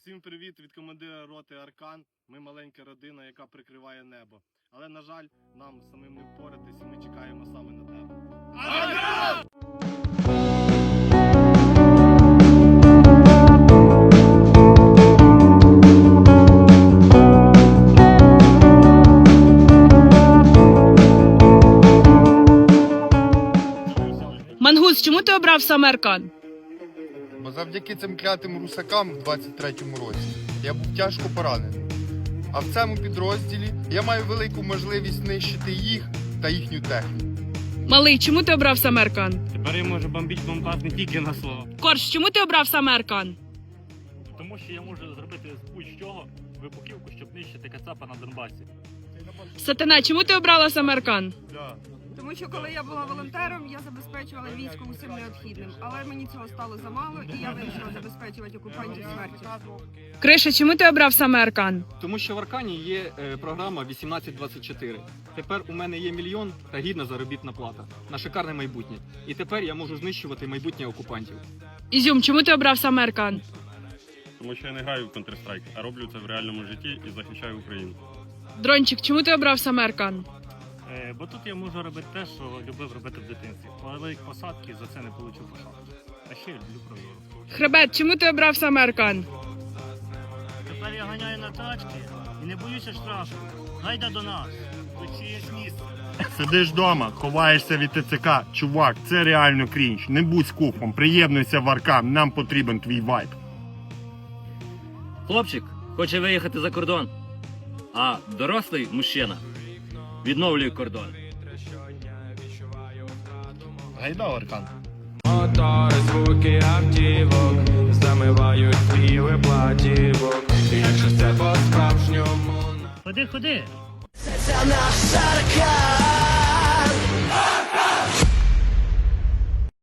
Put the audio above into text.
Всім привіт від командира роти Аркан. Ми маленька родина, яка прикриває небо. Але, на жаль, нам самим не впоратись, і ми чекаємо саме на тебе. Мангус, чому ти обрав саме Аркан? Бо завдяки цим клятим русакам в 23-му році я був тяжко поранений. А в цьому підрозділі я маю велику можливість нищити їх та їхню техніку. Малий, чому ти обрав саме Аркан? Тепер я можу бомбити Донбас не тільки на слово. Корж, чому ти обрав саме Аркан? Тому що я можу зробити з будь-чого вибухівку, щоб нищити Кацапа на Донбасі. Сатана, чому ти обрала саме Аркан? Тому що коли я була волонтером, я забезпечувала військо усім необхідним, але мені цього стало замало, і я вирішила забезпечувати окупантів смертю. Криша, чому ти обрав саме Аркан? Тому що в Аркані є е, програма 1824. Тепер у мене є мільйон та гідна заробітна плата на шикарне майбутнє. І тепер я можу знищувати майбутнє окупантів. Ізюм, чому ти обрав саме Аркан? Тому що я не граю в Counter-Strike, а роблю це в реальному житті і захищаю Україну. Дрончик, чому ти обрав саме Аркан? Е, бо тут я можу робити те, що любив робити в дитинстві. Ловив посадки, за це не отримав посадки. А ще люблю прозору. Хребет, чому ти обрав саме Аркан? Тепер я ганяю на тачки і не боюся штрафу. Гайда до нас. Тут чиєсь місце. Сидиш вдома, ховаєшся від ТЦК. Чувак, це реально крінж. Не будь скуфом, приєднуйся в Аркан, нам потрібен твій вайб. Хлопчик хоче виїхати за кордон, а дорослий мужчина відновлює кордон. Гайда, Аркан. Мотори, звуки автівок замивають співи платівок. Якщо це по-справжньому Ходи, ходи. Це наша река